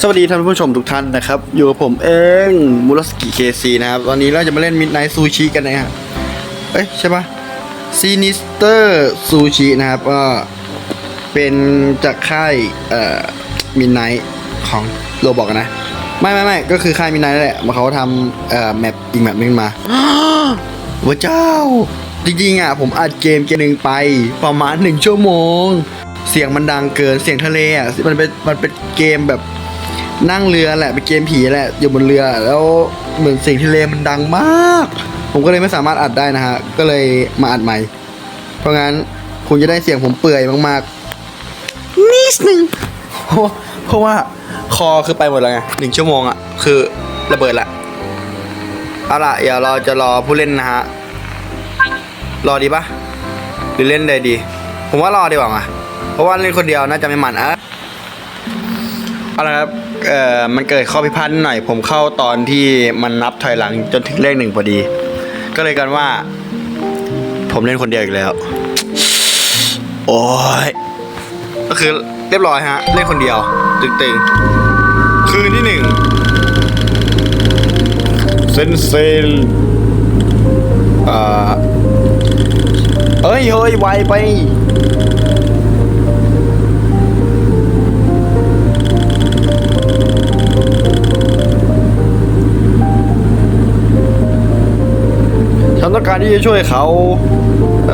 สวัสดีท่านผู้ชมทุกท่านนะครับ อยู่กับผมเองมูรสกิเคซีนะครับตอนนี้เราจะมาเล่นมิดไนท์ซูชิกันนะฮะเอ้ยใช่ปะซีนิสเตอร์ซูชินะครับก็เป็นจากค่ายเอ่อมิดไนท์ของโรบอกนะ ไม่ไม่ไม่ก็คือค่ายมิดไนท์นั่นแหละมาเขาทำเอ่อแมปอีกแมปนึงมาว้าเจ้า จริงๆอะผมอัดเกมเกมหนึ่งไปประมาณหนึ่งชั่วโมง เสียงมันดังเกินเสียงทะเลอะมันเป็นมันเป็นเกมแบบ นั่งเรือแหละเป็นเกมผีแหละอยู่บนเรือแล้วเหมือนเสียงทะเลมันดังมาก ผมก็เลยไม่สามารถอัดได้นะฮะก็เลยมาอัดใหม่ เพราะงั้นคุณจะได้เสียงผมเปื่อยมากๆนิดนึงเพราะเพราะว่าคอคือไปหมดแล้วไงหนึ่งชั่วโมงอะคือระเบิดละเอาล่ะเดี๋ยวเราจะรอผู้เล่นนะฮะรอดีปะหรือเล่นเลยดี ผมว่ารอดีกว่าอะเพราะว่าเล่นคนเดียวน่าจะไม่มันอะเอาละครับ เอ่อมันเกิดข้อพิพาทนิดหน่อย ผมเข้าตอนที่มันนับถอยหลังจนถึงเลขหนึ่งพอดี ก็เลยกันว่า ผมเล่นคนเดียวอีกแล้ว โอ้ยก็คือเรียบร้อยฮะ เล่นคนเดียว ตึงๆคืนที่หนึ่งเซนเซนอ่าเอ้ยเฮ้ยไวไป ต้องการที่จะช่วยเขาเ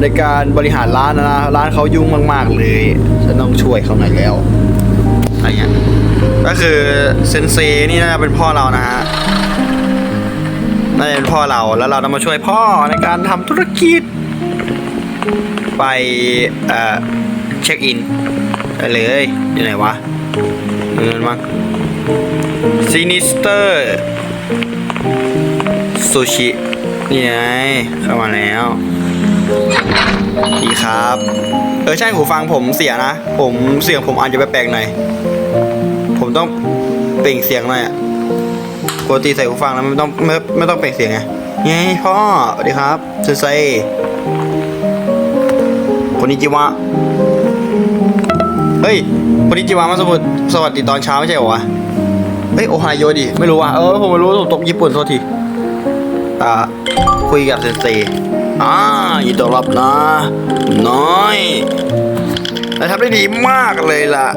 ในการบริหารร้านนะ ร้านเขายุ่งมาก ๆ เลย ฉันต้องช่วยเขาหน่อยแล้วอะไรเงี้ยก็คือเซนเซนี่น่าจะเป็นพ่อเรานะฮะน่าจะเป็นพ่อเราแล้วเราต้องมาช่วยพ่อในการทำธุรกิจ ไปเอ่อเช็คอินไปเลยอยู่ไหนวะเงินมั้งซินิสเตอร์ซูชิ นี่ไงเข้ามาแล้วดีครับ เออใช่หูฟังผมเสียนะ ผมเสียงผมอาจจะแปลกๆหน่อย ผมต้องเปล่งเสียงหน่อยอะปกติใส่หูฟังแล้วไม่ต้องไม่ไม่ต้องเปล่งเสียงไงไงพ่อสวัสดีครับเซนเซคนนี้จิวะ เฮ้ยคนนี้จิวะมาสมุดสวัสดีตอนเช้าไม่ใช่เหรอวะ เฮ้ยโอไฮโยดิ ไม่รู้ว่ะ เออผมไม่รู้ผมตกญี่ปุ่นโทษที อ่าคุยกับเซนเซอ่ายินดีต้อนรับนะ น้อยแต่ทำได้ดีมากเลยล่ะ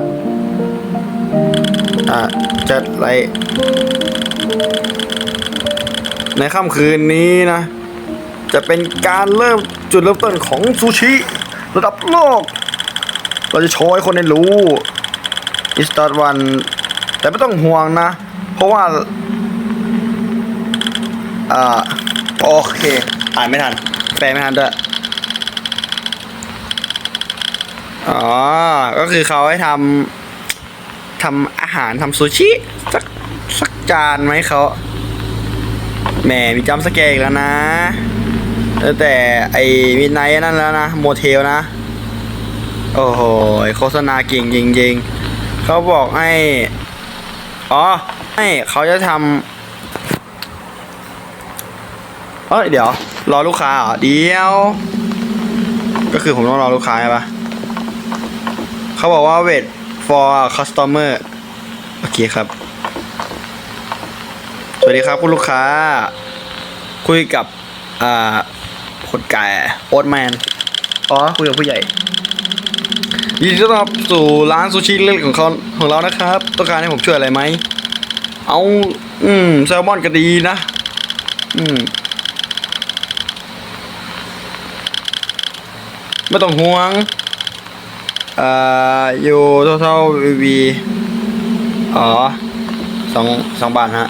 อะจัดไร ในค่ำคืนนี้นะ จะเป็นการเริ่มจุดเริ่มต้นของซูชิ ระดับโลก เราจะโชว์ให้คนได้รู้อิสตาร์วัน แต่ไม่ต้องห่วงนะ เพราะว่า อ่า โอเค อ่านไม่ทัน แปลไม่ทันด้วย อ๋อ ก็คือเขาให้ทำทำอาหารทำซูชิ สักสักจานไหมเขาแหมมีจัมป์สแกอีกแล้วนะแต่ไอ้มิดไนนั่นแล้วนะ โมเทลนะ โอ้โห โฆษณาเก่งจริงๆเขาบอกให้ อ๋อให้เขาจะทำเอ้ยเดี๋ยว รอลูกค้าเหรอเดี๋ยว ก็คือผมต้องรอลูกค้าใช่ปะเขาบอกว่า wait for customer โอเคครับ สวัสดีครับคุณลูกค้า คุยกับ อ่าคนแก่โอ๊ตแมน อ๋อ คุยกับผู้ใหญ่ยินดีต้อนรับสู่ร้านซูชิเล็กของเขาของเรานะครับ ต้องการให้ผมช่วยอะไรไหม เอา อืม แซลมอนก็ดีนะ อืม ไม่ต้องห่วงอ่าอยู่เท่าๆวีวีอ๋อสองสองบาทฮะ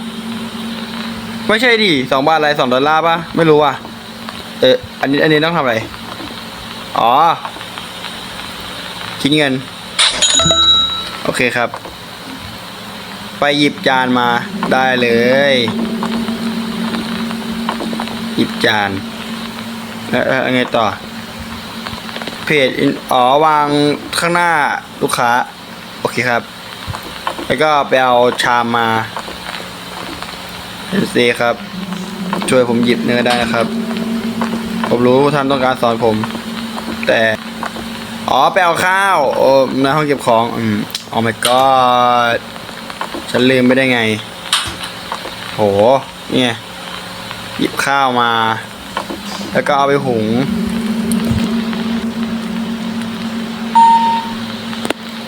ไม่ใช่ดิสองบาทอะไรสองดอลลาร์ปะไม่รู้อะ เออ อันนี้อันนี้ต้องทำอะไร อ๋อ คิดเงิน โอเคครับ ไปหยิบจานมาได้เลย หยิบจาน แล้วแล้วไงต่อ เพจอ๋อวางข้างหน้าลูกค้า โอเคครับ แล้วก็ไปเอาชามมาเอซีครับ ช่วยผมหยิบเนื้อได้นะครับ ผมรู้ท่านต้องการสอนผม แต่ อ๋อไปเอาข้าว โอ้ในห้องเก็บของ อืมโอ้ my god ฉันลืมไปได้ไง โห เนี่ย หยิบข้าวมา แล้วก็เอาไปหุง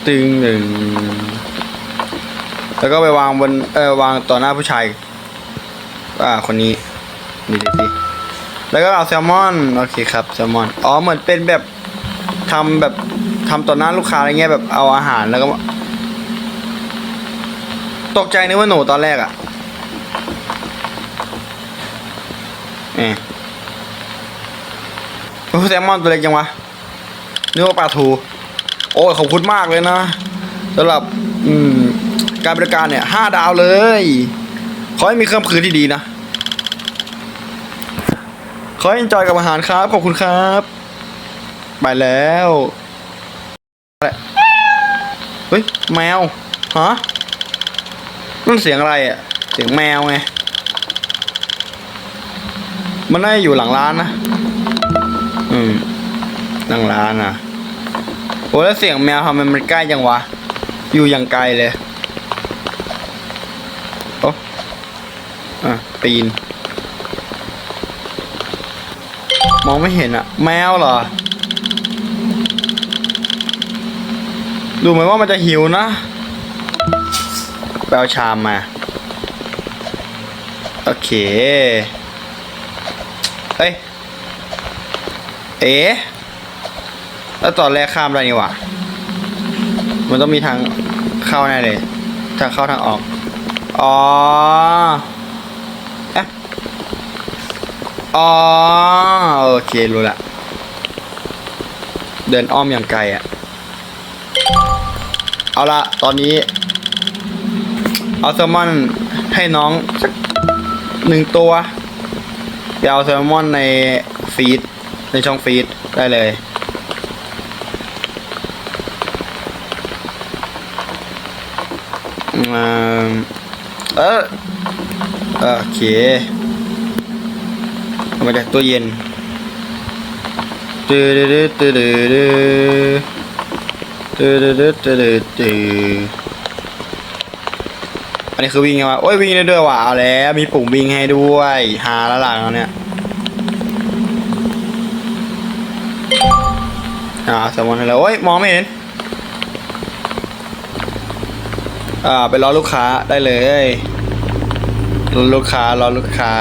ตึงหนึ่งแล้วก็ไปวางบนเออวางต่อหน้าผู้ชายอ่าคนนี้นี่ดิดิแล้วก็เอาแซลมอนโอเคครับแซลมอนอ๋อเหมือนเป็นแบบทำแบบทำต่อหน้าลูกค้าอะไรเงี้ยแบบเอาอาหารแล้วก็ ตกใจนึกว่าหนูตอนแรกอะเอ๊ะโอ้แซลมอนตัวเล็กจังวะนึกว่าปลาทู โอ้ยขอบคุณมากเลยนะสำหรับการบริการเนี่ยห้าดาวเลย ขอให้มีเครื่องคืนที่ดีนะ ขอให้ enjoy กับอาหารครับ ขอบคุณครับ ไปแล้วอะไรเฮ้ยแมวฮะนั่นเสียงอะไรอะ เสียงแมวไง มันน่าอยู่หลังร้านนะ อืม หลังร้านอะ โอ้แล้วเสียงแมวทำไมมันใกล้จังวะ อยู่อย่างไกลเลยโอ้อะปีน มองไม่เห็นอะแมวเหรอ ดูเหมือนว่ามันจะหิวนะไปเอาชามมา โอเค เอ้ย เอ๋ แล้วตอนแรกข้ามได้นี่หว่า มันต้องมีทางเข้าแน่เลย ทางเข้าทางออก อ๋อเอ๊ะอ๋อ โอเค รู้ละ เดินอ้อมอย่างไกลอะเอาละ ตอนนี้ เอาแซลมอนให้น้องสักหนึ่งตัวเดี๋ยวเอาแซลมอนในฟีดในช่องฟีดได้เลย อืม เออโอเคเอามาจากตู้เย็นตื้อตื้อตื้อตื้อตื้อตื้อตื้อตื้อตื้ออันนี้คือวิ่งไงวะโอ้ยวิ่งได้ด้วยว่ะเอาแล้วมีปุ่มวิ่งให้ด้วยหาแล้วหลังแล้วเนี่ยอ่าแซลมอนให้แล้วโอ้ยมองไม่เห็น อ่าไปรอลูกค้าได้เลยรอลูกค้ารอลูกค้า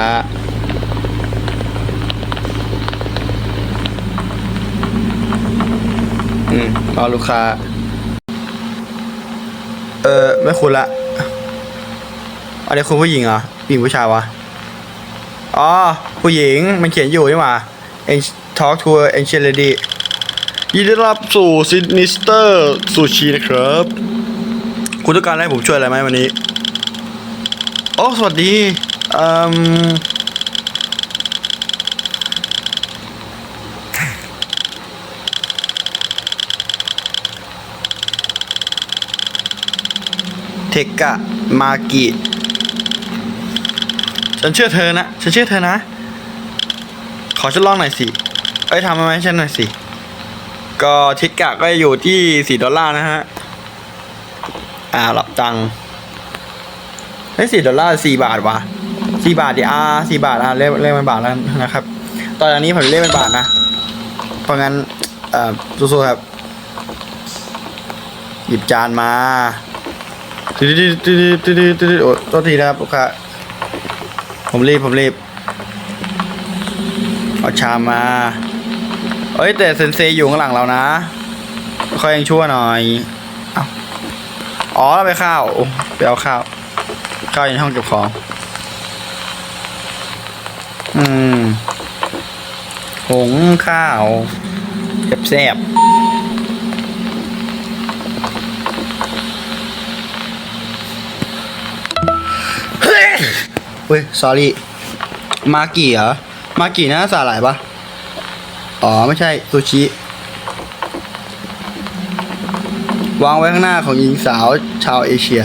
อืมรอลูกค้า เออไม่คุณละ อันนี้คุณผู้หญิงเหรอผู้หญิงผู้ชายวะ อ๋อ ผู้หญิงมันเขียนอยู่นี่หว่า En- Talk to a n g e lady ยินดีต้อนรับสู่ซินิสเตอร์ซูชินะครับ คุณต้องการให้ผมช่วยอะไรไหมวันนี้ โอ้ สวัสดีอืมเทกะ มากิฉันเชื่อเธอนะ ฉันเชื่อเธอนะ ขอฉันลองหน่อยสิ เอ้ยทำมาไหมฉันหน่อยสิ ก็ทิกกะก็อยู่ที่สี่ดอลลาร์นะฮะ อ่าหลับตังค์เฮ้สี่ดอลลาร์สี่บาทวะสี่บาทดิอ่าสี่บาทอ่าเล่มเล่มเป็นบาทแล้วนะครับ ตอนนี้ผมเล่มเป็นบาทนะ เพราะงั้นเอ่อสู้ๆครับ หยิบจานมาตืดตืดตืดตืดตืดโอ้โทษทีนะครับลูกค้าผมรีบผมรีบเอาชามมาเอ้ยแต่เซนเซอยู่ข้างหลังเรานะค่อยยังชั่วหน่อย อ๋อไปข้าวไปเอาข้าวข้าวอยู่ในห้องเก็บของ อืมผงข้าวแซ่บเฮ้ยเฮ้ย sorry มากี่เหรอ มากี่นะสาหร่ายปะอ๋อ ไม่ใช่ซูชิ วางไว้ข้างหน้าของหญิงสาวชาวเอเชีย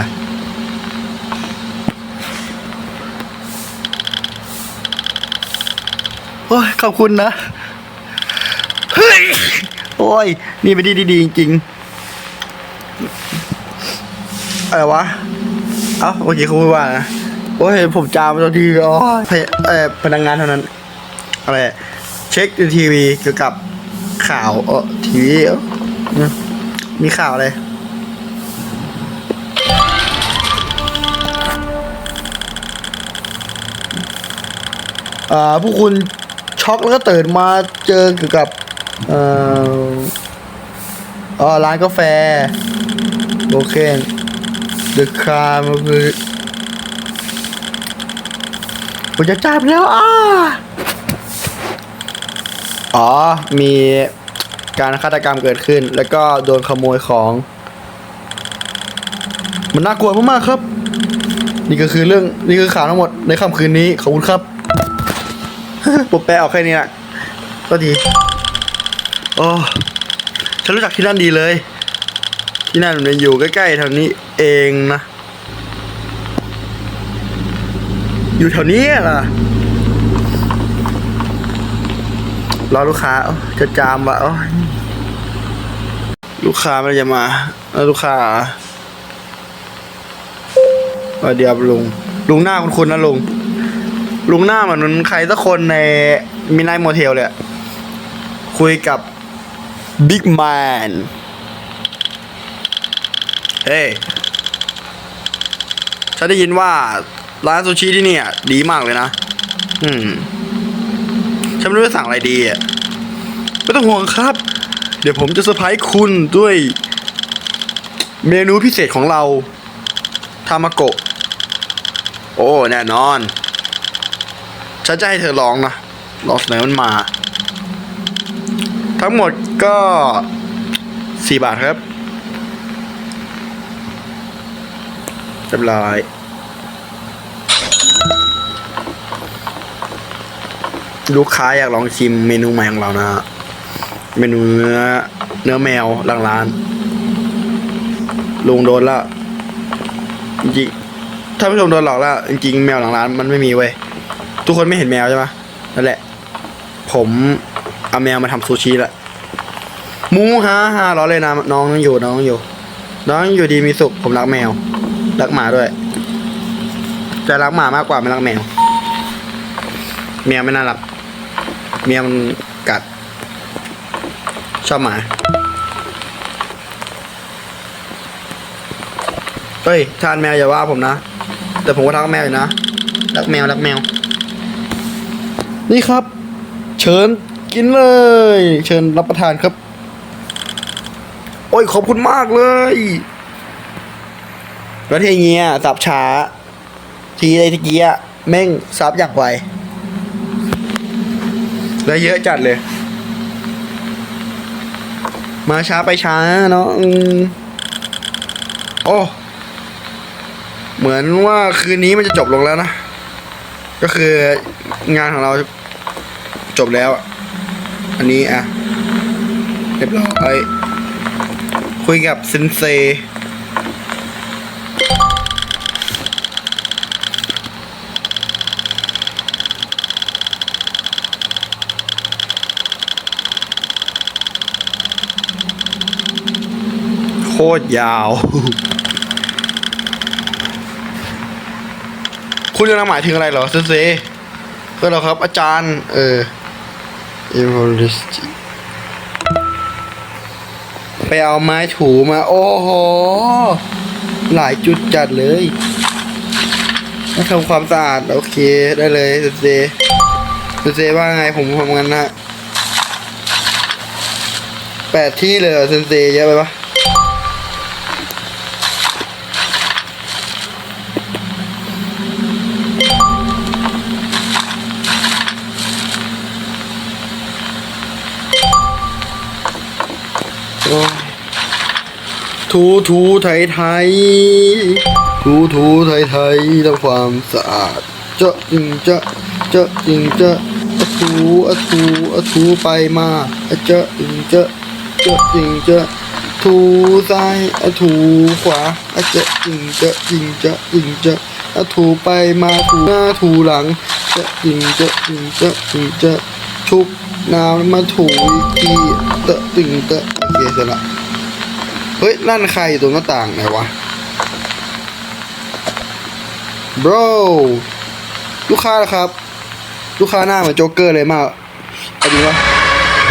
โอ้ย ขอบคุณนะ เฮ้ย โอ้ย นี่เป็นที่ดีจริงๆ อะไรวะ เอ้าเมื่อกี้เขาพูดว่านะ โอ้ย ผมจามตอนทีอ๋อพยเออพนักงานเท่านั้น อะไร เช็คทีวีเกี่ยวกับข่าวเออทีวีเออ มีข่าวอะไรอ่าผู้คุณช็อกแล้วก็ตื่นมาเจอเกี่ยวกับ เอ่อออร้านกาแฟ โอเคเดอะคาร์มันคือผมจะจับแล้วอ่าอ๋อ มี การฆาตกรรมเกิดขึ้น แล้วก็โดนขโมยของ มันน่ากลัวมากๆครับ นี่ก็คือเรื่องนี่คือข่าวทั้งหมดในค่ำคืนนี้ขอบคุณครับผมแปลออกแค่นี้แหละก็ดีโอ้ฉันรู้จักที่นั่นดีเลย ที่นั่นมันอยู่ใกล้ๆแถวนี้เองนะ อยู่แถวนี้ล่ะ รอลูกค้าจะจามวะลูกค้ามันจะมาแล้วลูกค้าว่าเดียวลุง ลุงหน้าคุณคุณนะลุง ลุงหน้าเหมือนใครสักคนในมินไนโมเทลเลยคุยกับบิ๊กแมนเฮ้ยฉันได้ยินว่าร้านซูชิที่นี่ดีมากเลยนะ อืม ฉันไม่รู้จะสั่งอะไรดีอะไม่ต้องห่วงครับ เดี๋ยวผมจะเซอร์ไพรส์คุณด้วยเมนูพิเศษของเราทามาโกะโอ้แน่นอน ฉันจะให้เธอลองนะลองเสนอมันมา ทั้งหมดก็สี่บาทครับเรียบร้อย ลูกค้าอยากลองชิมเมนูใหม่ของเรานะฮะเมนูเนื้อ เนื้อแมวหลังร้าน ลุงโดนละจริงถ้าผู้ชมโดนหลอกแล้วจริงแมวหลังร้านมันไม่มีเว้ยทุกคนไม่เห็นแมวใช่ไหมนั่นแหละ ผมเอาแมวมาทำซูชิละหมูฮ่าฮ่าล้อเลยนะน้องยังอยู่น้องอยู่ น้องยังอยู่ดีมีสุขผมรักแมว รักหมาด้วยจะรักหมามากกว่าไม่รักแมว แมวไม่น่ารัก แมวมันกัด ชอบหมาเฮ้ยทานแมวอย่าว่าผมนะ แต่ผมก็รักแมวอยู่นะ รักแมว รักแมว นี่ครับ เชิญกินเลย เชิญรับประทานครับ โอ้ย ขอบคุณมากเลยแล้วทีเงี้ยสับช้า ทีไอ้ทีเกียแม่งซับอย่างไว แล้เยอะจัดเลย มาช้าไปช้าเนาะโอ้ เหมือนว่าคืนนี้มันจะจบลงแล้วนะ ก็คืองานของเราจบแล้ว อันนี้อะ เรียบร้อย คุยกับเซนเซ ตรยาว คุณกำลังหมายถึงอะไรเหรอเซนเซก็เรอครับ อาจารย์ เออ e v o l u t i ไปเอาไม้ถูมา โอ้โห หลายจุดจัดเลยมาทำความสะอาด โอเค ได้เลยเซนเซเซนเซว่าไงผมทำงานนะแปดที่เลยเหรอเซนเซเยอะไปปะ ถูถูไทยไทยถูถูไทยไทยทำความสะอาดเจาะจริงเจาะเจาะจริงเจาะอถูอถูอถูไปมาเจาะจริงเจาะเจาะจริงเจาะถูซ้ายอถูขวาอเจาะจริงเจาะจริงเจาะจริงเจาะอถูไปมาถูหน้าถูหลังเจาะจริงเจาะจริงเจาะจริงเจาะชุบน้ำมาถูอีกทีเตะตึงเตะ เคเสร็จละเฮ้ยนั่นใครอยู่ตรงหน้าต่างไหนวะ bro ลูกค้าเหรอครับ ลูกค้าหน้าเหมือนโจ๊กเกอร์เลยมากเอาจริงวะ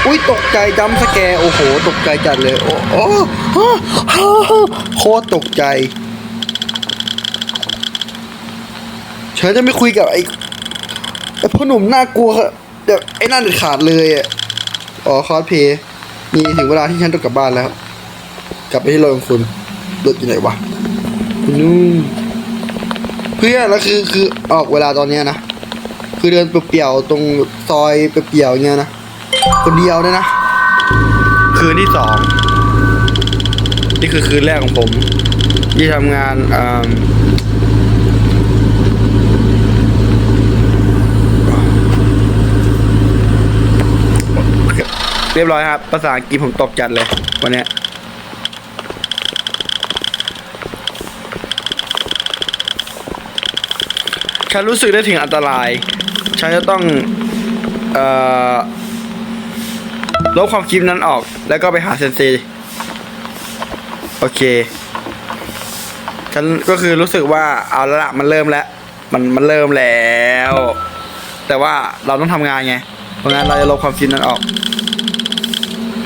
อุ้ยตกใจจำสแกโอ้โห ตกใจจัดเลย โอ้โอ้ฮ่าฮ่าโคตรตกใจเชิญจะไม่คุยกับไอ้ไอ้พ่อหนุ่มน่ากลัวครับแบบไอ้นั่นขาดเลยอะอ๋อคอสเพย์ นี่ถึงเวลาที่ฉันต้องกลับบ้านแล้ว กลับไปที่รถของคุณรถอยู่ไหนวะนู่นเพื่อนแล้วคือคือออกเวลาตอนเนี้ยนะคือเดินเปลี่ยวๆตรงซอยเปลี่ยวๆอย่างเงี้ยนะคนเดียวเนี่ยนะ คืนที่สองนี่คือคืนแรกของผม ที่ทำงาน เรียบร้อยครับ ภาษาอังกฤษผมตกจัดเลยวันนี้ฉันรู้สึกได้ถึงอันตราย ฉันจะต้องออลบความคิดนั้นออก แล้วก็ไปหาเซนเซโอเค ฉันก็คือรู้สึกว่าเอาละละมันเริ่มแล้ว มันมันเริ่มแล้ว แต่ว่าเราต้องทำงานไง เพราะงั้นเราจะลบความคิดนั้นออก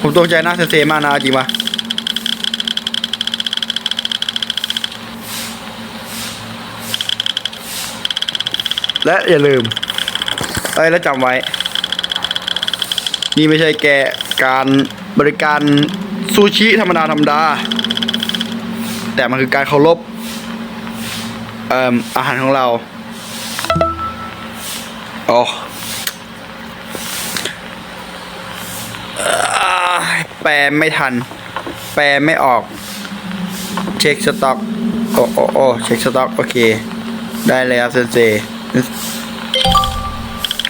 ผมตกใจน้าเซนเซมากนะเอาจริงปะและอย่าลืม เอ้ย แล้วจำไว้ นี่ไม่ใช่แกการบริการซูชิธรรมดาธรรมดา แต่มันคือการเคารพออาหารของเราโอ้อ่ แปลไม่ทัน แปลไม่ออก เช็คสต็อก โอ้โอ้โอ้เช็คสต็อก โอเค ได้เลยครับเซนเซ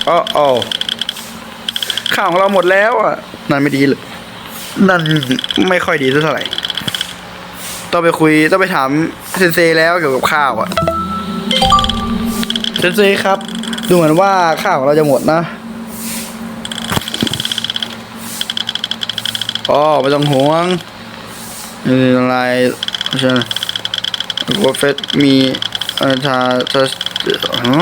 โอ้โอ้ข่าวของเราหมดแล้วอะ นั่นไม่ดีเลย นั่นไม่ค่อยดีเท่าไหร่ ต้องไปคุย ต้องไปถามเซนเซแล้วเกี่ยวกับข้าวอะ เซนเซครับ ดูเหมือนว่าข้าวของเราจะหมดนะ อ๋อไม่ต้องห่วงนี่อะไรใช่โกเฟสมีอ่อทาทาฮะ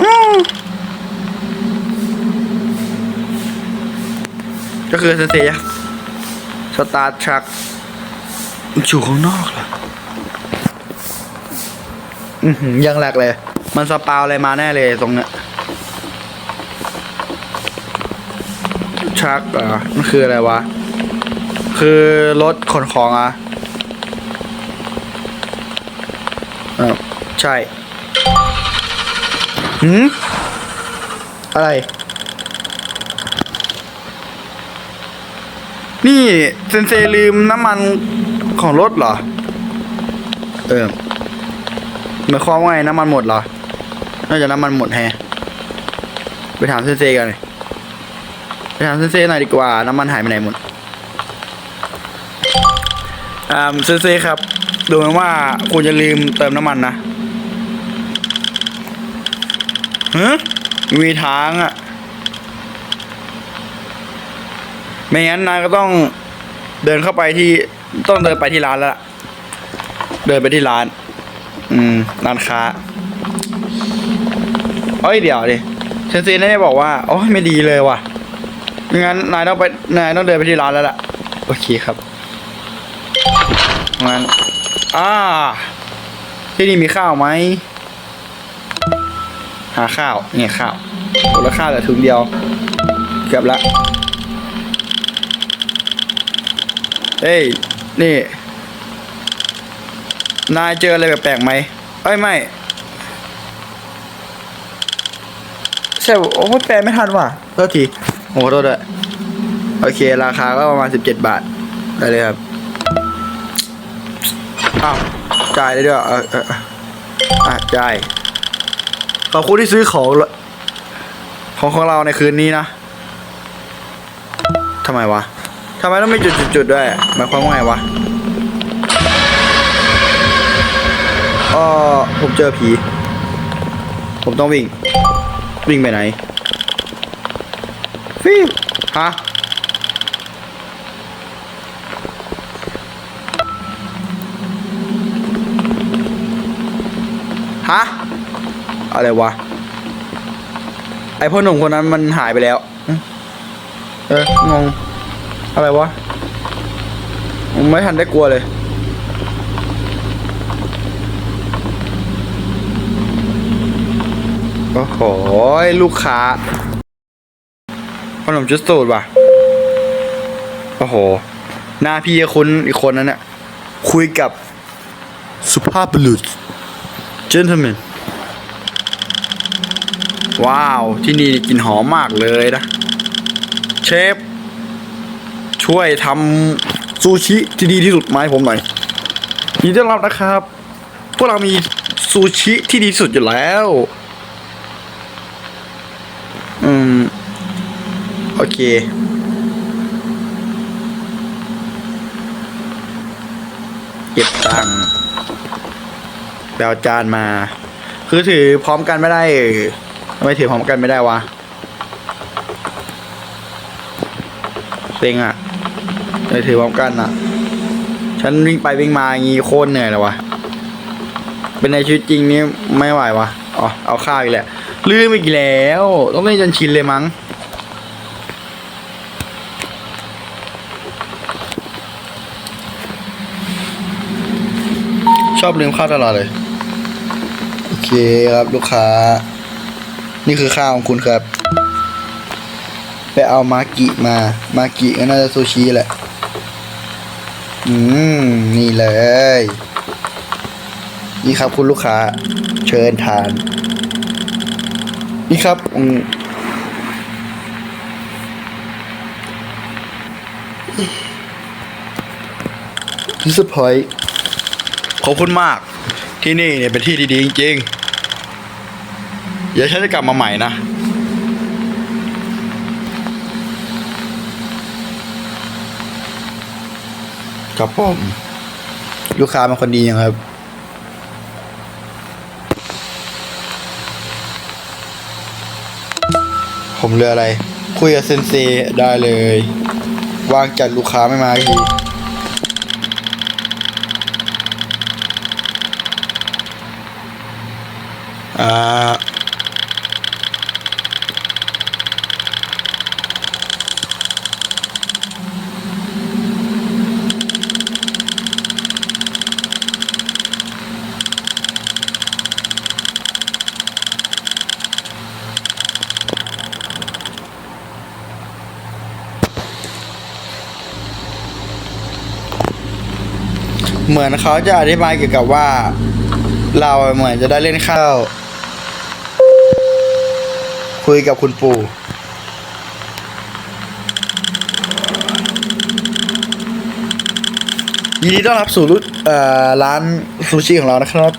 ก็คือเซนเซียสตาร์ชักอยู่ข้างนอกเหรออือหือยังแหลกเลย มันสปาวอะไรมาแน่เลยตรงเนี้ยชักเหรอมันคืออะไรวะ คือรถขนของอะเออใช่หืมอะไร นี่เซนเซลืมน้ำมันของรถเหรอ เออหมายความว่าไงน้ำมันหมดเหรอ น่าจะน้ำมันหมดแฮไปถามเซนเซกันเลยไปถามเซนเซหน่อยดีกว่า น้ำมันหายไปไหนหมด ซนเซครับ ดูเหมือนว่าคุณจะลืมเติมน้ำมันนะฮะมีทางอะ ไม่งั้นนายก็ต้องเดินเข้าไปที่ต้องเดินไปที่ร้านแล้วเดินไปที่ร้าน อืม ร้านค้าเอ้ยเดี๋ยวดิเซนซีได้บอกว่าโอ้ยไม่ดีเลยว่ะไม่งั้นนายต้องไปนายต้องเดินไปที่ร้านแล้วล่ะ โอเคครับ งั้นอ่าที่นี่มีข้าวไหมหาข้าวเนี่ยข้าวโอ้แล้วข้าวแต่ถุงเดียว เกือบละเอ้ยนี่ นายเจออะไรแปลกๆไหมเอ้ยไม่ใช่โอ้ยแปลไม่ทันว่ะโทษทีโอ้โทษด้วยโอเค ราคาก็ประมาณสิบเจ็ดบาท ได้เลยครับ อ้าวจ่ายได้ด้วยเออเอออะจ่ายขอบคุณที่ซื้อของของของเราในคืนนี้นะทำไมวะทำไมต้องมีจุดๆๆด้วยหมายความว่าไงวะอ๋อผมเจอผี ผมต้องวิ่ง วิ่งไปไหนฟิวฮะ ฮะ อะไรวะ ไอพ่อหนุ่มคนนั้นมันหายไปแล้ว เอองง อะไรวะไม่ทันได้กลัวเลย โอ้โห ลูกค้าขนมชุดสูตรว่ะ โอ้โห หน้าพี่คุณอีกคนนั้นน่ะ คุยกับสุภาพบุรุษ gentleman ว้าว ที่นี่กลิ่นหอมมากเลยนะ เชฟ ช่วยทำซูชิที่ดีที่สุดมาให้ผมหน่อยยินดีต้อนรับนะครับ พวกเรามีซูชิที่ดีที่สุดอยู่แล้ว อืม โอเคเก็บตังค์ เอาจานมา คือถือพร้อมกันไม่ได้ทำไมถือพร้อมกันไม่ได้วะเซ็งอะเลยถือพร้อมกันอะ ฉันวิ่งไปวิ่งมาอย่างี้โคตรเหนื่อยเลยวะเป็นในชีวิตจริงนี่ไม่ไหววะอ๋อเอาข้าวอีกแหละลืมอีกแล้ว ต้องเล่นจนชินเลยมั้งชอบลืมข้าวตลอดเลย คครับลูกค้า นี่คือข้าวของคุณครับ ไปเอามากิมา มากิก็น่าจะซูชิแหละ อืม นี่เลย นี่ครับคุณลูกค้า เชิญทาน นี่ครับอืมดิสพอยขอบคุณมากที่นี่เนี่ยเป็นที่ดีๆจริงๆ เดี๋ยวฉันจะกลับมาใหม่นะ ครับผมลูกค้าเป็นคนดียังครับผมเรืออะไร คุยกับเซนเซได้เลย วางจัดลูกค้าไม่มาทีอ่า มือนเขาจะอธิบายเกี่ยวกับว่า เราเหมือนจะได้เล่นข้าว คุยกับคุณปู่ยินดีต้อนรับสู่รุ่นเอ่อร้านซูชิของเรานะครับ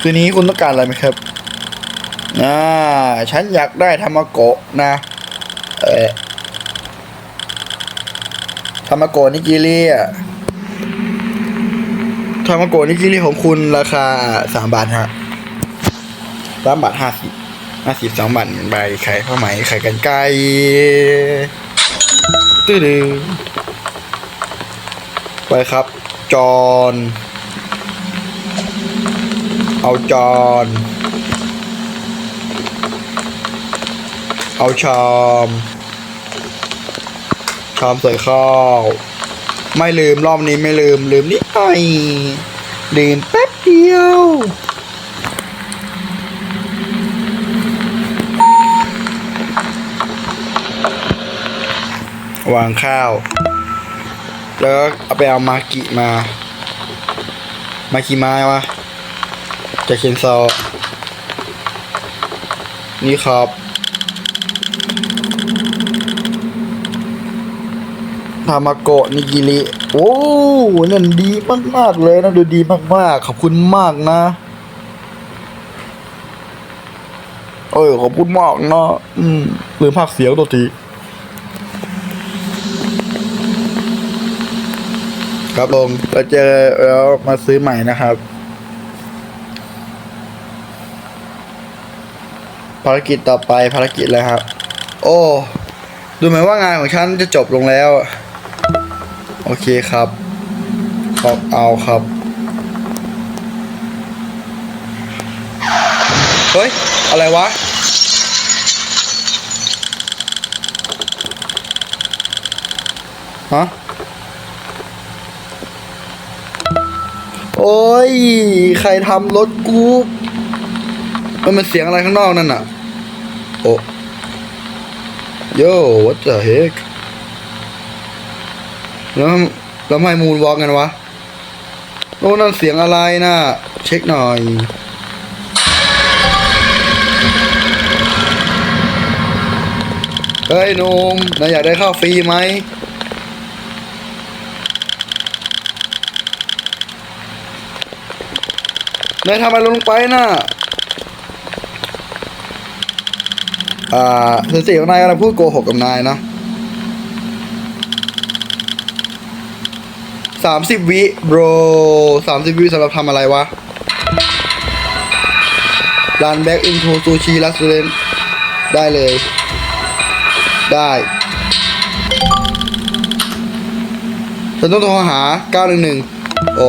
คืนนี้คุณต้องการอะไรไหมครับอ่าฉันอยากได้ธรรมโกะนะ เออธรรมโกะนิกิริอะ ทามาโกะนิกิริของคุณราคาสามบาทฮะสามบาทห้าสิบห้าสิบสองบาทใบไข่ผ้าไหมไข่กันไก่ตื้อดึงไปครับ จอนเอาจอนเอาชามชามใส่ข้าว ไม่ลืมรอบนี้ไม่ลืมลืมนิดหน่อยลืมแป๊บเดียววางข้าว แล้วก็เอาไปเอามากิมา มากิมาวะจะเคนซอนี่ครับ ทามาโกะนิกิริโอ้นั่นดีมาก ๆ เลยนะ ดูดีมาก ๆ ขอบคุณมากนะ เออขอบคุณมากนะอืมลืมภาคเสียงตัวทีครับผมเราเจอแล้วมาซื้อใหม่นะครับภารกิจต่อไปภารกิจอะไรครับ โอ้ ดูเหมือนว่างานของฉันจะจบลงแล้ว โอเคครับขอบเอาครับ เฮ้ย อะไรวะ ฮะ โอ้ย ใครทำรถกูมันมันเสียงอะไรข้างนอกนั่นน่ะ โอ้ โย่ what the heck แล้วแล้วไม่มูนวอล์กกันวะโอ้นั่นเสียงอะไรน่ะ เช็คหน่อยเฮ้ยนุ่มนายอยากได้ข้าวฟรีไหมนายทำอะไรลงไปน่ะ อ่าสียงของนายกำลังพูดโกหกกับนายนะ สามสิบวิโบรสามสิบวิสำหรับทำอะไรวะ Run back into sushi restaurant ได้เลย ได้ฉันต้องโทรหา 911 โอ้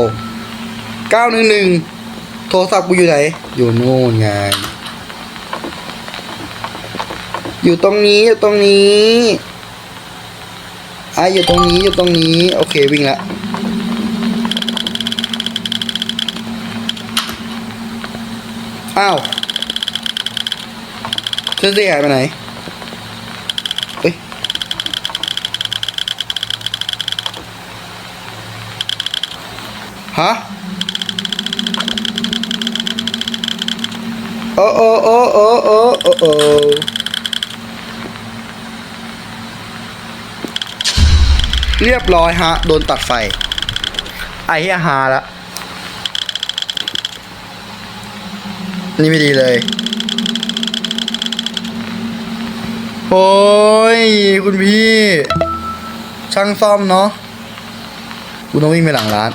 911 โทรศัพท์กูอยู่ไหน อยู่นู่นไง อยู่ตรงนี้ อยู่ตรงนี้อะอยู่ตรงนี้ อยู่ตรงนี้ โอเค วิ่งละ อ้าวเส้นสีหายไปไหนเฮ้ยฮะโอ้โอ้โอ้โอ้โอ้โอ้โอ้เรียบร้อยฮะ โดนตัดไฟ ไอ้เหี้ยฮาละ นี่ไม่ดีเลย โอ้ย คุณพี่ ช่างซ่อมเนาะกูต้องวิ่งไปหลังร้าน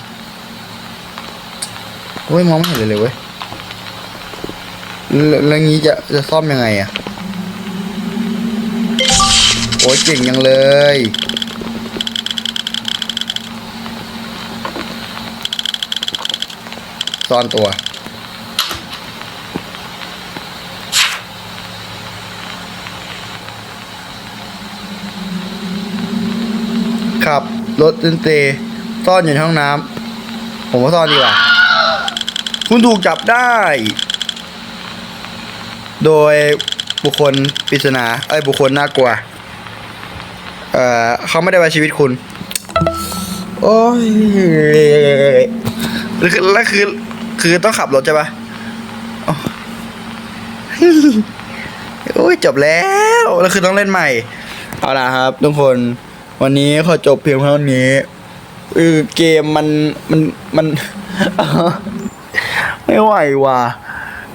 โอ้ย มองไม่เห็นเลยเลยเว้ย แล้วงี้จะจะซ่อมยังไงอะโอ้ยเก่งยังเลย ซ่อนตัว ขับ รถเตนเตซ่อนอยู่ในห้องน้ำผมว่าซ่อนดีกว่า คุณถูกจับได้ โดยบุคคลปริศนาไอ้บุคคลน่ากลัว เอ่อเขาไม่ได้มาชีวิตคุณ โอ้ยแล้วคือ คือต้องขับรถใช่ปะโอ้ยจบแล้ว แล้วคือต้องเล่นใหม่ เอาล่ะครับ ทุกคน วันนี้ขอจบเพียงเท่านี้เออเกมมันมันมัน ไม่ไหวว่ะ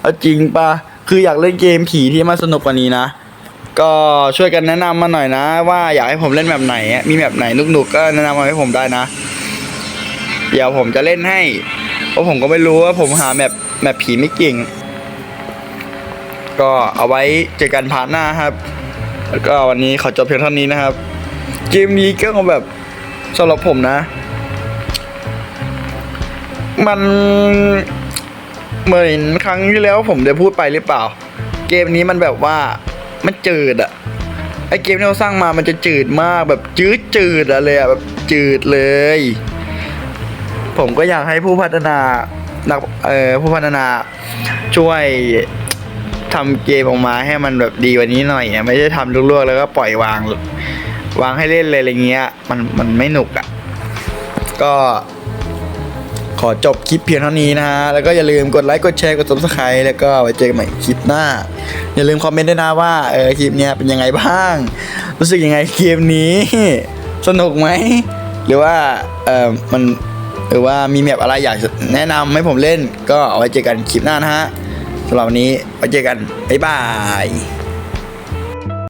เอาจริงปะคืออยากเล่นเกมผีที่มันสนุกกว่านี้นะ ก็ช่วยกันแนะนำมาหน่อยนะ ว่าอยากให้ผมเล่นแบบไหน มีแบบไหนนุกๆก็แนะนำมาให้ผมได้นะ เดี๋ยวผมจะเล่นให้ เพราะผมก็ไม่รู้ว่าผมหาแมปแมปผีไม่เก่ง ก็เอาไว้เจอกันพาร์ทหน้าครับ แล้วก็วันนี้ขอจบเพียงเท่านี้นะครับ เกมนี้ก็แบบสำหรับผมนะ มันเหมือนครั้งที่แล้วผมได้พูดไปหรือเปล่า เกมนี้มันแบบว่ามันจืดอะไอเกมที่เราสร้างมามันจะจืดมากแบบจืดจืดอะเลยอะแบบจืดเลย ผมก็อยากให้ผู้พัฒนานักเอ่อผู้พัฒนาช่วยทำเกมออกมาให้มันแบบดีกว่านี้หน่อยไม่ใช่ทำลวกๆแล้วก็ปล่อยวาง วางให้เล่นเลยอะไรเงี้ย มันมันไม่หนุกอะก็ขอจบคลิปเพียงเท่านี้นะฮะ แล้วก็อย่าลืมกดไลค์ กดแชร์ กด subscribe แล้วก็ไว้เจอกันใหม่คลิปหน้า อย่าลืมคอมเมนต์ด้วยนะว่าเออคลิปเนี้ยเป็นยังไงบ้าง รู้สึกยังไงเกมนี้ สนุกไหม หรือว่าเออมันหรือว่ามีแมปอะไรอยากแนะนำให้ผมเล่น ก็เอาไว้เจอกันคลิปหน้านะฮะสำหรับวันนี้ไว้เจอกัน บ๊ายบาย